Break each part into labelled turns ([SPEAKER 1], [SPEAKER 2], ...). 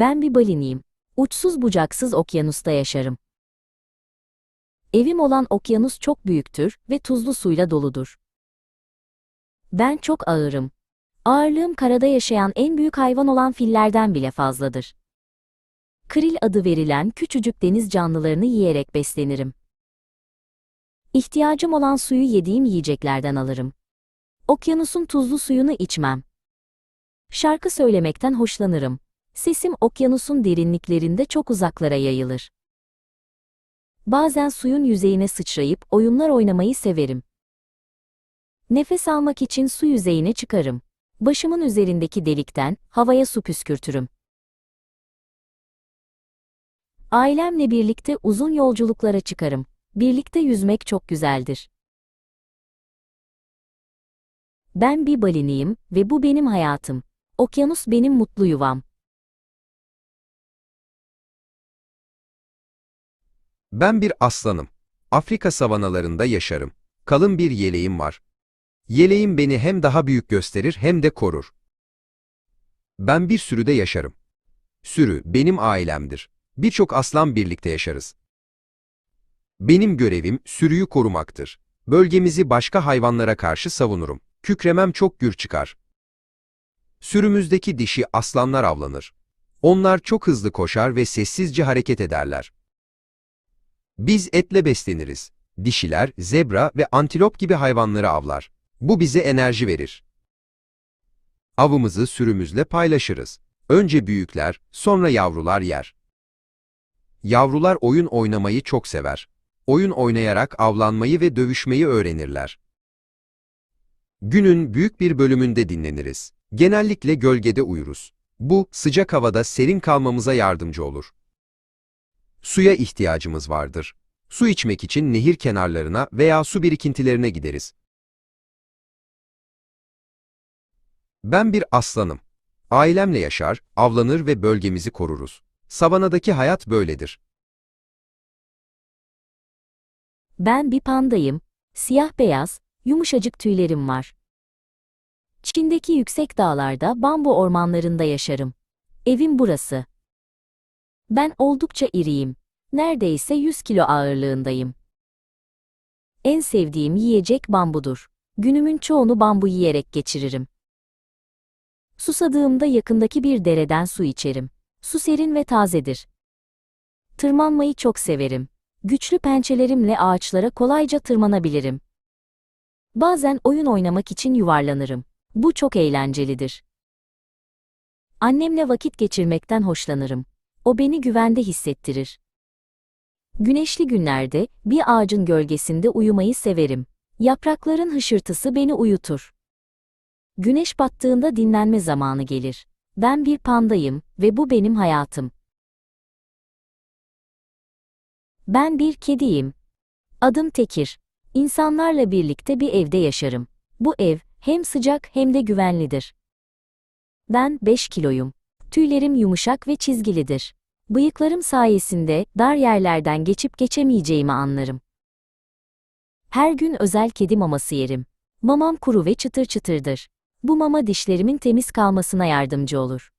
[SPEAKER 1] Ben bir baliniyim. Uçsuz bucaksız okyanusta yaşarım. Evim olan okyanus çok büyüktür ve tuzlu suyla doludur. Ben çok ağırım. Ağırlığım karada yaşayan en büyük hayvan olan fillerden bile fazladır. Kril adı verilen küçücük deniz canlılarını yiyerek beslenirim. İhtiyacım olan suyu yediğim yiyeceklerden alırım. Okyanusun tuzlu suyunu içmem. Şarkı söylemekten hoşlanırım. Sesim okyanusun derinliklerinde çok uzaklara yayılır. Bazen suyun yüzeyine sıçrayıp oyunlar oynamayı severim. Nefes almak için su yüzeyine çıkarım. Başımın üzerindeki delikten havaya su püskürtürüm. Ailemle birlikte uzun yolculuklara çıkarım. Birlikte yüzmek çok güzeldir. Ben bir baliniyim ve bu benim hayatım. Okyanus benim mutlu yuvam.
[SPEAKER 2] Ben bir aslanım. Afrika savanalarında yaşarım. Kalın bir yeleğim var. Yeleğim beni hem daha büyük gösterir hem de korur. Ben bir sürüde yaşarım. Sürü benim ailemdir. Birçok aslan birlikte yaşarız. Benim görevim sürüyü korumaktır. Bölgemizi başka hayvanlara karşı savunurum. Kükremem çok gür çıkar. Sürümüzdeki dişi aslanlar avlanır. Onlar çok hızlı koşar ve sessizce hareket ederler. Biz etle besleniriz. Dişiler, zebra ve antilop gibi hayvanları avlar. Bu bize enerji verir. Avımızı sürümüzle paylaşırız. Önce büyükler, sonra yavrular yer. Yavrular oyun oynamayı çok sever. Oyun oynayarak avlanmayı ve dövüşmeyi öğrenirler. Günün büyük bir bölümünde dinleniriz. Genellikle gölgede uyuruz. Bu, sıcak havada serin kalmamıza yardımcı olur. Suya ihtiyacımız vardır. Su içmek için nehir kenarlarına veya su birikintilerine gideriz. Ben bir aslanım. Ailemle yaşar, avlanır ve bölgemizi koruruz. Savanadaki hayat böyledir.
[SPEAKER 1] Ben bir pandayım. Siyah beyaz, yumuşacık tüylerim var. Çin'deki yüksek dağlarda bambu ormanlarında yaşarım. Evim burası. Ben oldukça iriyim. Neredeyse 100 kilo ağırlığındayım. En sevdiğim yiyecek bambudur. Günümün çoğunu bambu yiyerek geçiririm. Susadığımda yakındaki bir dereden su içerim. Su serin ve tazedir. Tırmanmayı çok severim. Güçlü pençelerimle ağaçlara kolayca tırmanabilirim. Bazen oyun oynamak için yuvarlanırım. Bu çok eğlencelidir. Annemle vakit geçirmekten hoşlanırım. O beni güvende hissettirir. Güneşli günlerde bir ağacın gölgesinde uyumayı severim. Yaprakların hışırtısı beni uyutur. Güneş battığında dinlenme zamanı gelir. Ben bir pandayım ve bu benim hayatım. Ben bir kediyim. Adım Tekir. İnsanlarla birlikte bir evde yaşarım. Bu ev hem sıcak hem de güvenlidir. Ben 5 kiloyum. Tüylerim yumuşak ve çizgilidir. Bıyıklarım sayesinde dar yerlerden geçip geçemeyeceğimi anlarım. Her gün özel kedi maması yerim. Mamam kuru ve çıtır çıtırdır. Bu mama dişlerimin temiz kalmasına yardımcı olur.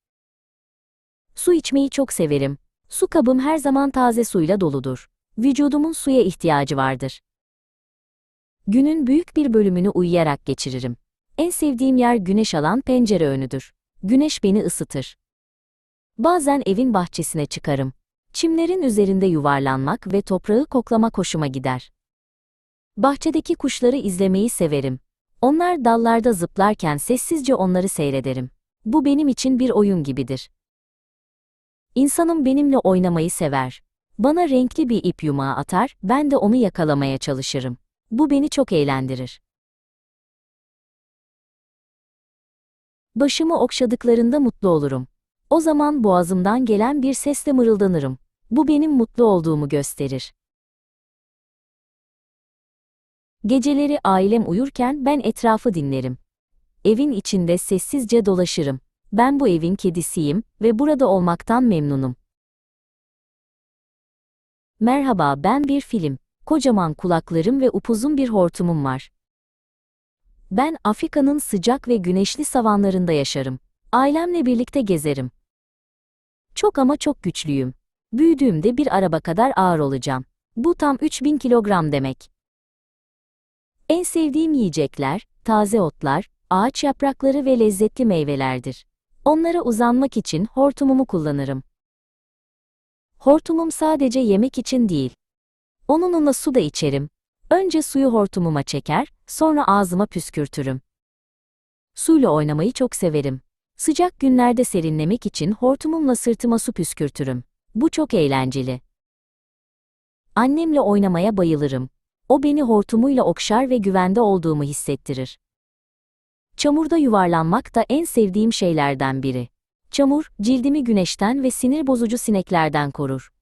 [SPEAKER 1] Su içmeyi çok severim. Su kabım her zaman taze suyla doludur. Vücudumun suya ihtiyacı vardır. Günün büyük bir bölümünü uyuyarak geçiririm. En sevdiğim yer güneş alan pencere önüdür. Güneş beni ısıtır. Bazen evin bahçesine çıkarım. Çimlerin üzerinde yuvarlanmak ve toprağı koklamak hoşuma gider. Bahçedeki kuşları izlemeyi severim. Onlar dallarda zıplarken sessizce onları seyrederim. Bu benim için bir oyun gibidir. İnsanım benimle oynamayı sever. Bana renkli bir ip yumağı atar, ben de onu yakalamaya çalışırım. Bu beni çok eğlendirir. Başımı okşadıklarında mutlu olurum. O zaman boğazımdan gelen bir sesle mırıldanırım. Bu benim mutlu olduğumu gösterir. Geceleri ailem uyurken ben etrafı dinlerim. Evin içinde sessizce dolaşırım. Ben bu evin kedisiyim ve burada olmaktan memnunum. Merhaba, ben bir film. Kocaman kulaklarım ve upuzun bir hortumum var. Ben Afrika'nın sıcak ve güneşli savanlarında yaşarım. Ailemle birlikte gezerim. Çok ama çok güçlüyüm. Büyüdüğümde bir araba kadar ağır olacağım. Bu tam 3000 kilogram demek. En sevdiğim yiyecekler, taze otlar, ağaç yaprakları ve lezzetli meyvelerdir. Onlara uzanmak için hortumumu kullanırım. Hortumum sadece yemek için değil. Onunla su da içerim. Önce suyu hortumuma çeker, sonra ağzıma püskürtürüm. Suyla oynamayı çok severim. Sıcak günlerde serinlemek için hortumumla sırtıma su püskürtürüm. Bu çok eğlenceli. Annemle oynamaya bayılırım. O beni hortumuyla okşar ve güvende olduğumu hissettirir. Çamurda yuvarlanmak da en sevdiğim şeylerden biri. Çamur, cildimi güneşten ve sinir bozucu sineklerden korur.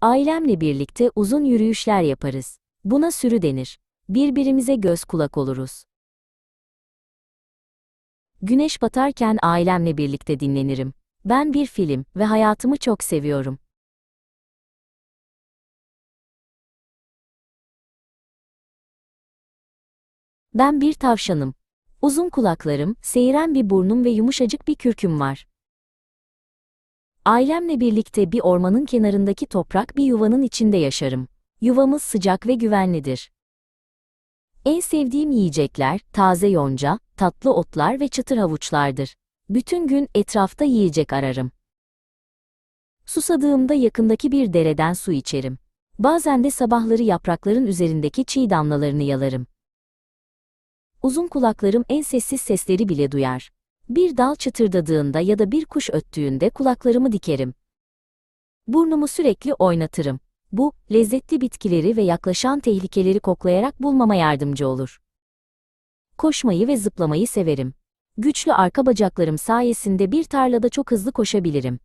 [SPEAKER 1] Ailemle birlikte uzun yürüyüşler yaparız. Buna sürü denir. Birbirimize göz kulak oluruz. Güneş batarken ailemle birlikte dinlenirim. Ben bir film ve hayatımı çok seviyorum. Ben bir tavşanım. Uzun kulaklarım, seyren bir burnum ve yumuşacık bir kürküm var. Ailemle birlikte bir ormanın kenarındaki toprak bir yuvanın içinde yaşarım. Yuvamız sıcak ve güvenlidir. En sevdiğim yiyecekler taze yonca, tatlı otlar ve çıtır havuçlardır. Bütün gün etrafta yiyecek ararım. Susadığımda yakındaki bir dereden su içerim. Bazen de sabahları yaprakların üzerindeki çiğ damlalarını yalarım. Uzun kulaklarım en sessiz sesleri bile duyar. Bir dal çıtırdadığında ya da bir kuş öttüğünde kulaklarımı dikerim. Burnumu sürekli oynatırım. Bu, lezzetli bitkileri ve yaklaşan tehlikeleri koklayarak bulmama yardımcı olur. Koşmayı ve zıplamayı severim. Güçlü arka bacaklarım sayesinde bir tarlada çok hızlı koşabilirim.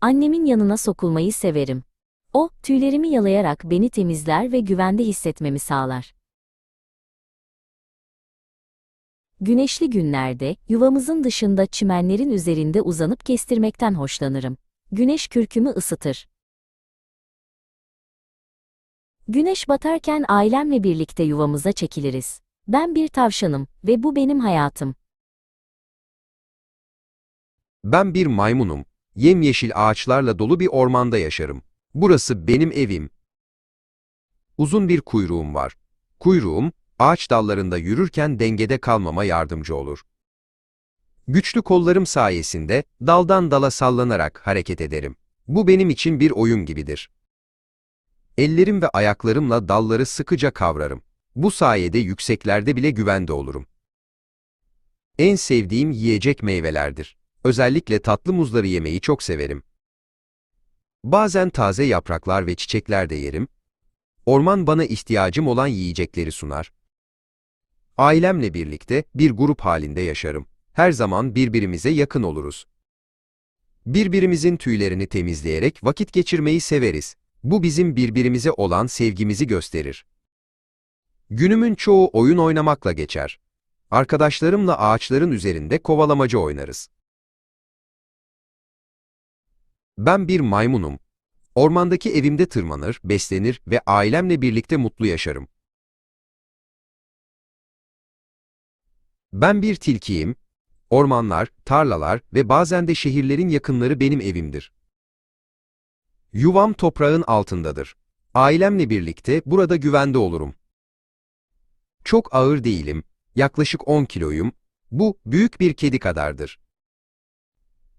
[SPEAKER 1] Annemin yanına sokulmayı severim. O, tüylerimi yalayarak beni temizler ve güvende hissetmemi sağlar. Güneşli günlerde, yuvamızın dışında çimenlerin üzerinde uzanıp kestirmekten hoşlanırım. Güneş kürkümü ısıtır. Güneş batarken ailemle birlikte yuvamıza çekiliriz. Ben bir tavşanım ve bu benim hayatım.
[SPEAKER 2] Ben bir maymunum. Yemyeşil ağaçlarla dolu bir ormanda yaşarım. Burası benim evim. Uzun bir kuyruğum var. Kuyruğum, ağaç dallarında yürürken dengede kalmama yardımcı olur. Güçlü kollarım sayesinde daldan dala sallanarak hareket ederim. Bu benim için bir oyun gibidir. Ellerim ve ayaklarımla dalları sıkıca kavrarım. Bu sayede yükseklerde bile güvende olurum. En sevdiğim yiyecek meyvelerdir. Özellikle tatlı muzları yemeyi çok severim. Bazen taze yapraklar ve çiçekler de yerim. Orman bana ihtiyacım olan yiyecekleri sunar. Ailemle birlikte bir grup halinde yaşarım. Her zaman birbirimize yakın oluruz. Birbirimizin tüylerini temizleyerek vakit geçirmeyi severiz. Bu bizim birbirimize olan sevgimizi gösterir. Günümün çoğu oyun oynamakla geçer. Arkadaşlarımla ağaçların üzerinde kovalamaca oynarız. Ben bir maymunum. Ormandaki evimde tırmanır, beslenir ve ailemle birlikte mutlu yaşarım. Ben bir tilkiyim. Ormanlar, tarlalar ve bazen de şehirlerin yakınları benim evimdir. Yuvam toprağın altındadır. Ailemle birlikte burada güvende olurum. Çok ağır değilim, yaklaşık 10 kiloyum. Bu, büyük bir kedi kadardır.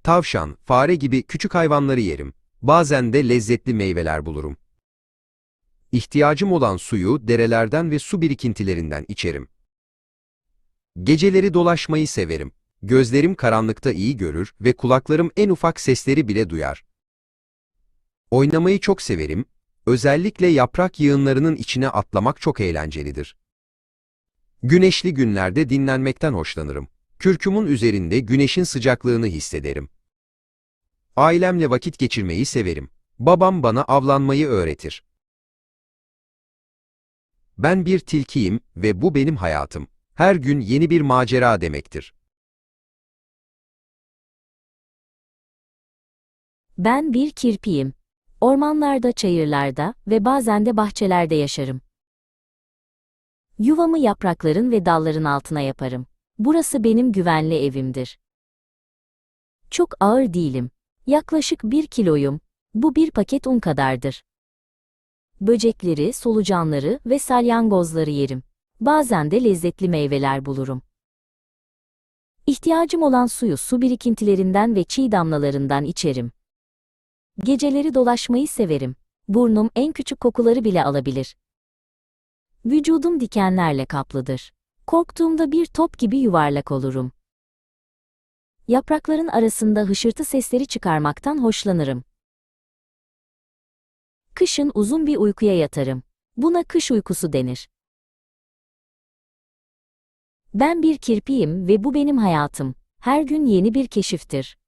[SPEAKER 2] Tavşan, fare gibi küçük hayvanları yerim. Bazen de lezzetli meyveler bulurum. İhtiyacım olan suyu derelerden ve su birikintilerinden içerim. Geceleri dolaşmayı severim. Gözlerim karanlıkta iyi görür ve kulaklarım en ufak sesleri bile duyar. Oynamayı çok severim. Özellikle yaprak yığınlarının içine atlamak çok eğlencelidir. Güneşli günlerde dinlenmekten hoşlanırım. Kürkümün üzerinde güneşin sıcaklığını hissederim. Ailemle vakit geçirmeyi severim. Babam bana avlanmayı öğretir. Ben bir tilkiyim ve bu benim hayatım. Her gün yeni bir macera demektir.
[SPEAKER 1] Ben bir kirpiyim. Ormanlarda, çayırlarda ve bazen de bahçelerde yaşarım. Yuvamı yaprakların ve dalların altına yaparım. Burası benim güvenli evimdir. Çok ağır değilim. Yaklaşık bir kiloyum. Bu bir paket un kadardır. Böcekleri, solucanları ve salyangozları yerim. Bazen de lezzetli meyveler bulurum. İhtiyacım olan suyu su birikintilerinden ve çiğ damlalarından içerim. Geceleri dolaşmayı severim. Burnum en küçük kokuları bile alabilir. Vücudum dikenlerle kaplıdır. Korktuğumda bir top gibi yuvarlak olurum. Yaprakların arasında hışırtı sesleri çıkarmaktan hoşlanırım. Kışın uzun bir uykuya yatarım. Buna kış uykusu denir. Ben bir kirpiyim ve bu benim hayatım. Her gün yeni bir keşiftir.